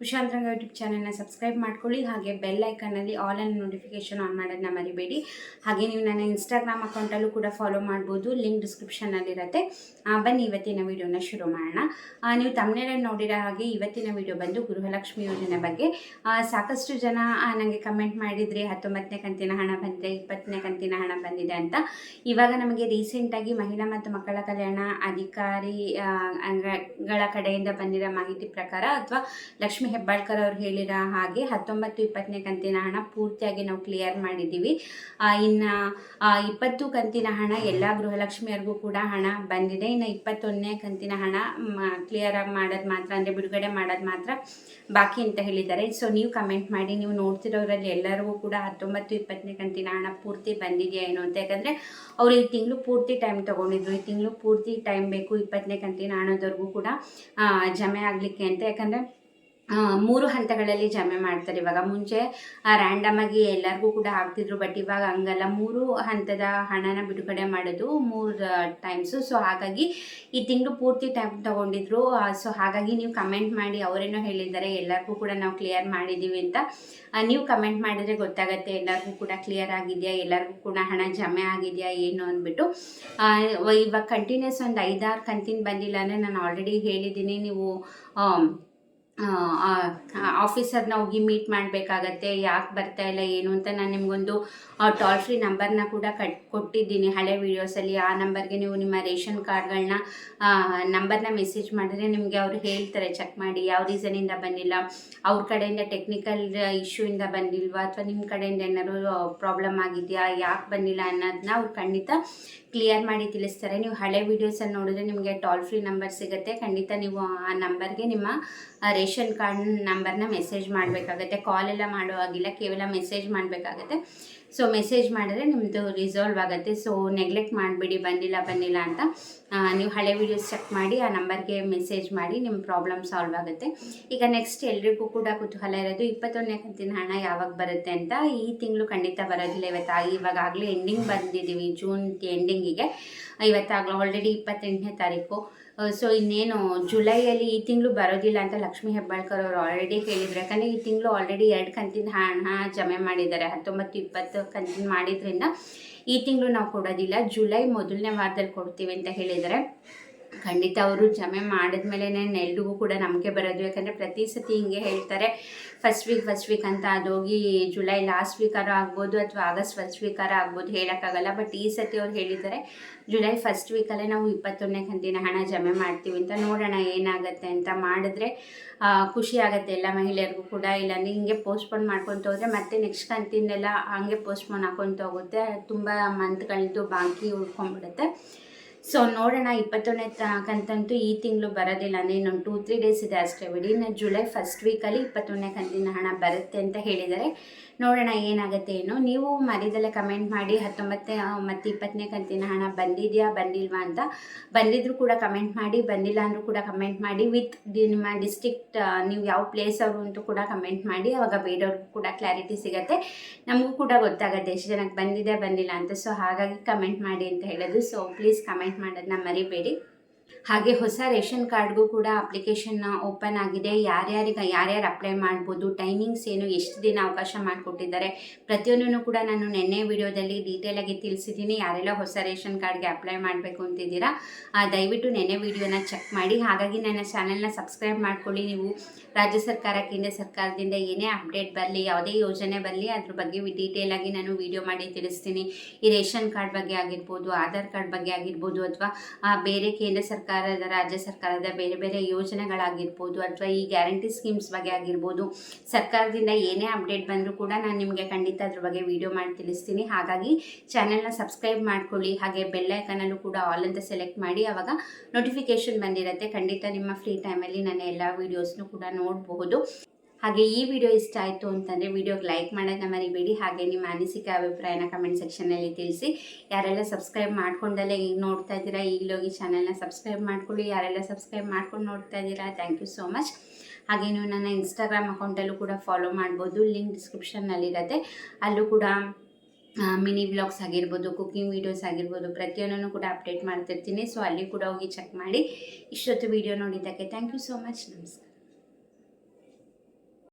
ಉಷಾ ಅಂತರಂಗ ಯೂಟ್ಯೂಬ್ ಚಾನಲ್ನ ಸಬ್ಸ್ಕ್ರೈಬ್ ಮಾಡ್ಕೊಳ್ಳಿ ಹಾಗೆ ಬೆಲ್ ಐಕನಲ್ಲಿ ಆಲ್ ಆನ್ ನೋಟಿಫಿಕೇಶನ್ ಆನ್ ಮಾಡೋದನ್ನ ಮರಿಬೇಡಿ. ಹಾಗೆ ನೀವು ನನ್ನ ಇನ್ಸ್ಟಾಗ್ರಾಮ್ ಅಕೌಂಟಲ್ಲೂ ಕೂಡ ಫಾಲೋ ಮಾಡ್ಬೋದು ಲಿಂಕ್ ಡಿಸ್ಕ್ರಿಪ್ಷನಲ್ಲಿರುತ್ತೆ ಬನ್ನಿ ಇವತ್ತಿನ ವಿಡಿಯೋನ ಶುರು ಮಾಡೋಣ. ನೀವು ತಮ್ಮನೇ ನೋಡಿರೋ ಹಾಗೆ ಇವತ್ತಿನ ವಿಡಿಯೋ ಬಂದು ಗೃಹಲಕ್ಷ್ಮಿ ಯೋಜನೆ ಬಗ್ಗೆ. ಸಾಕಷ್ಟು ಜನ ನನಗೆ ಕಮೆಂಟ್ ಮಾಡಿದ್ರಿ ಹತ್ತೊಂಬತ್ತನೇ ಕಂತಿನ ಹಣ ಬಂದಿದೆ ಇಪ್ಪತ್ತನೇ ಕಂತಿನ ಹಣ ಬಂದಿದೆ ಅಂತ. ಇವಾಗ ನಮಗೆ ರೀಸೆಂಟಾಗಿ ಮಹಿಳಾ ಮತ್ತು ಮಕ್ಕಳ ಕಲ್ಯಾಣ ಅಧಿಕಾರಿ ಆ, ಕಡೆಯಿಂದ ಬಂದಿರೋ ಮಾಹಿತಿ ಪ್ರಕಾರ ಅಥವಾ ಲಕ್ಷ್ಮೀ ಹೆಬ್ಬಾಳ್ಕರ್ ಅವ್ರು ಹೇಳಿರೋ ಹಾಗೆ ಹತ್ತೊಂಬತ್ತು ಇಪ್ಪತ್ತನೇ ಕಂತಿನ ಹಣ ಪೂರ್ತಿಯಾಗಿ ನಾವು ಕ್ಲಿಯರ್ ಮಾಡಿದ್ದೀವಿ. ಇನ್ನು ಇಪ್ಪತ್ತು ಕಂತಿನ ಹಣ ಎಲ್ಲ ಗೃಹಲಕ್ಷ್ಮಿಯವ್ರಿಗೂ ಕೂಡ ಹಣ ಬಂದಿದೆ. ಇನ್ನು ಇಪ್ಪತ್ತೊಂದನೇ ಕಂತಿನ ಹಣ ಕ್ಲಿಯರ್ ಆಗಿ ಮಾಡೋದು ಮಾತ್ರ, ಅಂದರೆ ಬಿಡುಗಡೆ ಮಾಡೋದು ಮಾತ್ರ ಬಾಕಿ ಅಂತ ಹೇಳಿದ್ದಾರೆ. ಸೊ ನೀವು ಕಮೆಂಟ್ ಮಾಡಿ, ನೀವು ನೋಡ್ತಿರೋರಲ್ಲಿ ಎಲ್ಲರಿಗೂ ಕೂಡ ಹತ್ತೊಂಬತ್ತು ಇಪ್ಪತ್ತನೇ ಕಂತಿನ ಹಣ ಪೂರ್ತಿ ಬಂದಿದೆಯಾ ಏನು ಅಂತ. ಯಾಕಂದರೆ ಅವರು ಈ ತಿಂಗಳು ಪೂರ್ತಿ ಟೈಮ್ ತೊಗೊಂಡಿದ್ರು. ಈ ತಿಂಗಳು ಪೂರ್ತಿ ಟೈಮ್ ಬೇಕು ಇಪ್ಪತ್ತನೇ ಕಂತಿನ ಹಣದವರೆಗೂ ಕೂಡ ಜಮೆ ಆಗಲಿಕ್ಕೆ ಅಂತ. ಯಾಕಂದರೆ ಮೂರು ಹಂತಗಳಲ್ಲಿ ಜಮೆ ಮಾಡ್ತಾರೆ. ಇವಾಗ ಮುಂಚೆ ರ್ಯಾಂಡಮ್ ಆಗಿ ಎಲ್ಲರಿಗೂ ಕೂಡ ಹಾಕ್ತಿದ್ರು ಬಟ್ ಇವಾಗ ಹಂಗಲ್ಲ. ಮೂರು ಹಂತದ ಹಣನ ಬಿಡುಗಡೆ ಮಾಡೋದು ಮೂರು ಟೈಮ್ಸು ಸೊ ಹಾಗಾಗಿ ಈ ತಿಂಗಳು ಪೂರ್ತಿ ಟೈಮ್ ತಗೊಂಡಿದ್ರು. ಸೊ ಹಾಗಾಗಿ ನೀವು ಕಮೆಂಟ್ ಮಾಡಿ, ಅವರೇನೋ ಹೇಳಿದ್ದಾರೆ, ಎಲ್ಲರಿಗೂ ಕೂಡ ನಾವು ಕ್ಲಿಯರ್ ಮಾಡಿದ್ದೀವಿ ಅಂತ. ನೀವು ಕಮೆಂಟ್ ಮಾಡಿದರೆ ಗೊತ್ತಾಗುತ್ತೆ, ಎಲ್ಲರಿಗೂ ಕೂಡ ಕ್ಲಿಯರ್ ಆಗಿದೆಯಾ, ಎಲ್ಲರಿಗೂ ಕೂಡ ಹಣ ಜಮೆ ಆಗಿದೆಯಾ, ಏನು ಅಂದ್ಬಿಟ್ಟು. ಇವಾಗ ಕಂಟಿನ್ಯೂಸ್ ಒಂದು ಐದಾರು ಕಂತಿನ ಬಂದಿಲ್ಲ ಅಂದರೆ ನಾನು ಆಲ್ರೆಡಿ ಹೇಳಿದ್ದೀನಿ. ನೀವು ಆಫೀಸರ್ನ ಹೋಗಿ ಮೀಟ್ ಮಾಡಬೇಕಾಗತ್ತೆ, ಯಾಕೆ ಬರ್ತಾ ಇಲ್ಲ, ಏನು ಅಂತ ನಾನು ನಿಮಗೊಂದು ಟೋಲ್ ಫ್ರೀ ನಂಬರ್ನ ಕೂಡ ಕಟ್, ಕೊಟ್ಟಿದ್ದೀನಿ. ಹಳೆ ವೀಡಿಯೋಸಲ್ಲಿ ಆ ನಂಬರ್ಗೆ ನೀವು ನಿಮ್ಮ ರೇಷನ್ ಕಾರ್ಡ್ಗಳನ್ನ ನಂಬರ್ನ ಮೆಸೇಜ್ ಮಾಡಿದ್ರೆ ನಿಮಗೆ ಅವರು ಹೇಳ್ತಾರೆ ಚೆಕ್ ಮಾಡಿ. ಯಾವ ರೀಸನಿಂದ ಬಂದಿಲ್ಲ? ಅವ್ರ ಕಡೆಯಿಂದ ಟೆಕ್ನಿಕಲ್ ಇಶ್ಯೂಯಿಂದ ಬಂದಿಲ್ವಾ? ಅಥವಾ ನಿಮ್ಮ ಕಡೆಯಿಂದ ಏನಾದ್ರು ಪ್ರಾಬ್ಲಮ್ ಆಗಿದೆಯಾ? ಯಾಕೆ ಬಂದಿಲ್ಲ ಅನ್ನೋದನ್ನ ಅವ್ರು ಖಂಡಿತ ಕ್ಲಿಯರ್ ಮಾಡಿ ತಿಳಿಸ್ತಾರೆ. ನೀವು ಹಳೆ ವೀಡಿಯೋಸಲ್ಲಿ ನೋಡಿದ್ರೆ ನಿಮಗೆ ಟೋಲ್ ಫ್ರೀ ನಂಬರ್ ಸಿಗುತ್ತೆ. ಖಂಡಿತ ನೀವು ಆ ನಂಬರ್ಗೆ ನಿಮ್ಮ, ಆ ರೇಷನ್ ಕಾರ್ಡ್ ನಂಬರ್ನ ಮೆಸೇಜ್ ಮಾಡಬೇಕಾಗತ್ತೆ ಕಾಲ್ ಎಲ್ಲ ಮಾಡೋ ಹಾಗಿಲ್ಲ, ಕೇವಲ ಮೆಸೇಜ್ ಮಾಡಬೇಕಾಗತ್ತೆ. ಸೊ ಮೆಸೇಜ್ ಮಾಡಿದ್ರೆ ನಿಮ್ಮದು ರಿಸಾಲ್ವ್ ಆಗುತ್ತೆ. ಸೊ ನೆಗ್ಲೆಕ್ಟ್ ಮಾಡಿಬಿಡಿ, ಬಂದಿಲ್ಲ ಬಂದಿಲ್ಲ ಅಂತ ನೀವು ಹಳೆ ವೀಡಿಯೋಸ್ ಚೆಕ್ ಮಾಡಿ, ಆ ನಂಬರ್ಗೆ ಮೆಸೇಜ್ ಮಾಡಿ ನಿಮ್ಮ ಪ್ರಾಬ್ಲಮ್ ಸಾಲ್ವ್ ಆಗುತ್ತೆ. ಈಗ ನೆಕ್ಸ್ಟ್ ಎಲ್ರಿಗೂ ಕೂಡ ಕುತೂಹಲ ಇರೋದು, ಇಪ್ಪತ್ತೊಂದನೇ ಕಂತಿನ ಹಣ ಯಾವಾಗ ಬರುತ್ತೆ ಅಂತ. ಈ ತಿಂಗಳು ಖಂಡಿತ ಬರೋದಿಲ್ಲ ಇವತ್ತು ಇವಾಗಾಗಲೇ ಎಂಡಿಂಗ್ ಬಂದಿದ್ದೀವಿ ಜೂನ್ ಎಂಡಿಂಗಿಗೆ ಇವತ್ತಾಗಲೂ ಆಲ್ರೆಡಿ ಇಪ್ಪತ್ತೆಂಟನೇ ತಾರೀಕು. ಸೊ ಇನ್ನೇನು, ಜುಲೈಯಲ್ಲಿ ಈ ತಿಂಗಳು ಬರೋದಿಲ್ಲ ಅಂತ ಲಕ್ಷ್ಮೀ ಹೆಬ್ಬಾಳ್ಕರ್ ಅವರು ಆಲ್ರೆಡಿ ಹೇಳಿದ್ರು ಯಾಕಂದರೆ ಈ ತಿಂಗಳು ಆಲ್ರೆಡಿ ಎರಡು ಕಂತಿನ ಹಣ ಜಮೆ ಮಾಡಿದ್ದಾರೆ. ಹತ್ತೊಂಬತ್ತು ಇಪ್ಪತ್ತು ಕಂತಿನ ಮಾಡಿದ್ರಿಂದ ಈ ತಿಂಗಳು ನಾವು ಕೊಡೋದಿಲ್ಲ. ಜುಲೈ ಮೊದಲನೇ ವಾರದಲ್ಲಿ ಕೊಡ್ತೀವಿ ಅಂತ ಹೇಳಿದ್ದಾರೆ. ಖಂಡಿತ ಅವರು ಜಮೆ ಮಾಡಿದ್ಮೇಲೆ ಎಲ್ರಿಗೂ ಕೂಡ ನಮಗೆ ಬರೋದು. ಯಾಕಂದರೆ ಪ್ರತಿ ಸತಿ ಹಿಂಗೆ ಹೇಳ್ತಾರೆ, ಫಸ್ಟ್ ವೀಕ್ ಫಸ್ಟ್ ವೀಕ್ ಅಂತ ಅದೋಗಿ ಜುಲೈ ಲಾಸ್ಟ್ ವೀಕಾರ ಆಗ್ಬೋದು ಅಥವಾ ಆಗಸ್ಟ್ ಫಸ್ಟ್ ವೀಕಾರ ಆಗ್ಬೋದು ಹೇಳೋಕ್ಕಾಗಲ್ಲ. ಬಟ್ ಈ ಸತಿ ಅವ್ರು ಹೇಳಿದ್ದಾರೆ, ಜುಲೈ ಫಸ್ಟ್ ವೀಕಲ್ಲೇ ನಾವು ಇಪ್ಪತ್ತೊಂದನೇ ಕಂತಿನ ಹಣ ಜಮೆ ಮಾಡ್ತೀವಿ ಅಂತ ನೋಡೋಣ ಏನಾಗುತ್ತೆ ಅಂತ ಮಾಡಿದ್ರೆ ಖುಷಿ ಆಗುತ್ತೆ ಎಲ್ಲ ಮಹಿಳೆಯರಿಗೂ ಕೂಡ. ಇಲ್ಲಾಂದ್ರೆ ಹಿಂಗೆ ಪೋಸ್ಟ್ಪೋನ್ ಮಾಡ್ಕೊತ ಹೋದರೆ ಮತ್ತೆ ನೆಕ್ಸ್ಟ್ ಕಂತಿನೆಲ್ಲ ಹಾಗೆ ಪೋಸ್ಟ್ಪೋನ್ ಹಾಕೊತ ಹೋಗುತ್ತೆ. ತುಂಬ ಮಂತ್ಗಳದ್ದು ಬಾಕಿ ಉಳ್ಕೊಂಡ್ಬಿಡುತ್ತೆ. ಸೊ ನೋಡೋಣ, ಇಪ್ಪತ್ತೊಂದನೇ ಕಂತಂತೂ ಈ ತಿಂಗಳು ಬರೋದಿಲ್ಲ. ಅಂದರೆ ಇನ್ನೊಂದು ಟೂ ತ್ರೀ ಡೇಸ್ ಇದೆ ಅಷ್ಟೇ ಬಿಡಿ. ಇನ್ನು ಜುಲೈ ಫಸ್ಟ್ ವೀಕಲ್ಲಿ ಇಪ್ಪತ್ತೊಂದನೇ ಕಂತಿನ ಹಣ ಬರುತ್ತೆ ಅಂತ ಹೇಳಿದ್ದಾರೆ. ನೋಡೋಣ ಏನಾಗುತ್ತೆ ಏನು. ನೀವು ಮರಿದಲ್ಲೇ ಕಮೆಂಟ್ ಮಾಡಿ, ಹತ್ತೊಂಬತ್ತನೇ ಮತ್ತು ಇಪ್ಪತ್ತನೇ ಕಂತಿನ ಹಣ ಬಂದಿದೆಯಾ, ಬಂದಿಲ್ವಾ ಅಂತ ಬಂದಿದ್ರು ಕೂಡ ಕಮೆಂಟ್ ಮಾಡಿ, ಬಂದಿಲ್ಲ ಅಂದರೂ ಕೂಡ ಕಮೆಂಟ್ ಮಾಡಿ ವಿತ್ ನಿಮ್ಮ ಡಿಸ್ಟ್ರಿಕ್ಟ್ ನೀವು ಯಾವ ಪ್ಲೇಸ್ ಅವರು ಅಂತೂ ಕೂಡ ಕಮೆಂಟ್ ಮಾಡಿ, ಅವಾಗ ಬೇರೆಯವ್ರಿಗೂ ಕೂಡ ಕ್ಲಾರಿಟಿ ಸಿಗುತ್ತೆ. ನಮಗೂ ಕೂಡ ಗೊತ್ತಾಗುತ್ತೆ, ಎಷ್ಟು ಜನಕ್ಕೆ ಬಂದಿದೆ, ಬಂದಿಲ್ಲ ಅಂತ. ಸೊ ಹಾಗಾಗಿ ಕಮೆಂಟ್ ಮಾಡಿ ಅಂತ ಹೇಳೋದು ಸೊ ಪ್ಲೀಸ್ ಕಮೆಂಟ್ ಮಾಡೋದನ್ನ ಮರಿಬೇಡಿ. ಹಾಗೆ ಹೊಸ ರೇಷನ್ ಕಾರ್ಡ್ಗೂ ಕೂಡ ಅಪ್ಲಿಕೇಶನ್ ಓಪನ್ ಆಗಿದೆ. ಯಾರ್ಯಾರಿಗೆ, ಯಾರ್ಯಾರು ಅಪ್ಲೈ ಮಾಡ್ಬೋದು, ಟೈಮಿಂಗ್ಸ್ ಏನು, ಎಷ್ಟು ದಿನ ಅವಕಾಶ ಮಾಡಿಕೊಟ್ಟಿದ್ದಾರೆ ಪ್ರತಿಯೊಂದನ್ನು ಕೂಡ ನಾನು ನಿನ್ನೆ ವಿಡಿಯೋದಲ್ಲಿ ಡೀಟೇಲಾಗಿ ತಿಳಿಸಿದ್ದೀನಿ. ಯಾರೆಲ್ಲ ಹೊಸ ರೇಷನ್ ಕಾರ್ಡ್ಗೆ ಅಪ್ಲೈ ಮಾಡಬೇಕು ಅಂತಿದ್ದೀರಾ ದಯವಿಟ್ಟು ನೆನ್ನೆ ವಿಡಿಯೋನ ಚೆಕ್ ಮಾಡಿ. ಹಾಗಾಗಿ ನನ್ನ ಚಾನೆಲ್ನ ಸಬ್ಸ್ಕ್ರೈಬ್ ಮಾಡ್ಕೊಳ್ಳಿ. ನೀವು ರಾಜ್ಯ ಸರ್ಕಾರ, ಕೇಂದ್ರ ಸರ್ಕಾರದಿಂದ ಏನೇ ಅಪ್ಡೇಟ್ ಬರಲಿ, ಯಾವುದೇ ಯೋಜನೆ ಬರಲಿ, ಅದ್ರ ಬಗ್ಗೆ ಡೀಟೇಲಾಗಿ ನಾನು ವಿಡಿಯೋ ಮಾಡಿ ತಿಳಿಸ್ತೀನಿ. ಈ ರೇಷನ್ ಕಾರ್ಡ್ ಬಗ್ಗೆ ಆಗಿರ್ಬೋದು, ಆಧಾರ್ ಕಾರ್ಡ್ ಬಗ್ಗೆ ಆಗಿರ್ಬೋದು ಅಥವಾ ಬೇರೆ ಕೇಂದ್ರ ಸರ್ಕಾರದ ರಾಜ್ಯ ಸರ್ಕಾರದ ಬೇರೆ ಬೇರೆ ಯೋಜನೆಗಳಾಗಿರ್ಬೋದು ಅಥವಾ ಈ ಗ್ಯಾರಂಟಿ ಸ್ಕೀಮ್ಸ್ ಬಗ್ಗೆ ಆಗಿರ್ಬೋದು, ಸರ್ಕಾರದಿಂದ ಏನೇ ಅಪ್ಡೇಟ್ ಬಂದರೂ ಕೂಡ ನಾನು ನಿಮಗೆ ಖಂಡಿತ ಅದ್ರ ಬಗ್ಗೆ ವಿಡಿಯೋ ಮಾಡಿ ತಿಳಿಸ್ತೀನಿ. ಹಾಗಾಗಿ ಚಾನೆಲ್ನ ಸಬ್ಸ್ಕ್ರೈಬ್ ಮಾಡ್ಕೊಳ್ಳಿ, ಹಾಗೆ ಬೆಲ್ಲೈಕನಲ್ಲೂ ಕೂಡ ಆಲ್ ಅಂತ ಸೆಲೆಕ್ಟ್ ಮಾಡಿ ಆವಾಗ ನೋಟಿಫಿಕೇಶನ್ ಬಂದಿರುತ್ತೆ. ಖಂಡಿತ ನಿಮ್ಮ ಫ್ರೀ ಟೈಮಲ್ಲಿ ನಾನು ಎಲ್ಲ ವೀಡಿಯೋಸ್ನು ಕೂಡ ನೋಡಬಹುದು. ಹಾಗೆ ಈ ವಿಡಿಯೋ ಇಷ್ಟ ಆಯಿತು ಅಂತಂದರೆ ವಿಡಿಯೋಗೆ ಲೈಕ್ ಮಾಡೋದನ್ನ ಮರಿಬೇಡಿ. ಹಾಗೆ ನಿಮ್ಮ ಅನಿಸಿಕೆ, ಅಭಿಪ್ರಾಯನ ಕಮೆಂಟ್ ಸೆಕ್ಷನಲ್ಲಿ ತಿಳಿಸಿ. ಯಾರೆಲ್ಲ ಸಬ್ಸ್ಕ್ರೈಬ್ ಮಾಡ್ಕೊಂಡಲ್ಲೇ ಈಗ ನೋಡ್ತಾ ಇದ್ದೀರಾ ಈಗಲೋಗಿ ಚಾನಲ್ನ ಸಬ್ಸ್ಕ್ರೈಬ್ ಮಾಡ್ಕೊಳ್ಳಿ. ಯಾರೆಲ್ಲ ಸಬ್ಸ್ಕ್ರೈಬ್ ಮಾಡ್ಕೊಂಡು ನೋಡ್ತಾ ಇದ್ದೀರಾ ಥ್ಯಾಂಕ್ ಯು ಸೋ ಮಚ್ ಹಾಗೆ ನೀವು ನನ್ನ ಇನ್ಸ್ಟಾಗ್ರಾಮ್ ಅಕೌಂಟಲ್ಲೂ ಕೂಡ ಫಾಲೋ ಮಾಡ್ಬೋದು. ಲಿಂಕ್ ಡಿಸ್ಕ್ರಿಪ್ಷನ್ನಲ್ಲಿರತ್ತೆ ಅಲ್ಲೂ ಕೂಡ ಮಿನಿ ವ್ಲಾಗ್ಸ್ ಆಗಿರ್ಬೋದು ಕುಕಿಂಗ್ ವೀಡಿಯೋಸ್ ಆಗಿರ್ಬೋದು, ಪ್ರತಿಯೊಂದನ್ನು ಕೂಡ ಅಪ್ಡೇಟ್ ಮಾಡ್ತಿರ್ತೀನಿ. ಸೊ ಅಲ್ಲಿ ಕೂಡ ಹೋಗಿ ಚೆಕ್ ಮಾಡಿ. ಇಷ್ಟೊತ್ತು ವಿಡಿಯೋ ನೋಡಿದ್ದಕ್ಕೆ ಥ್ಯಾಂಕ್ ಯು ಸೋ ಮಚ್ ನಮಸ್ಕಾರ.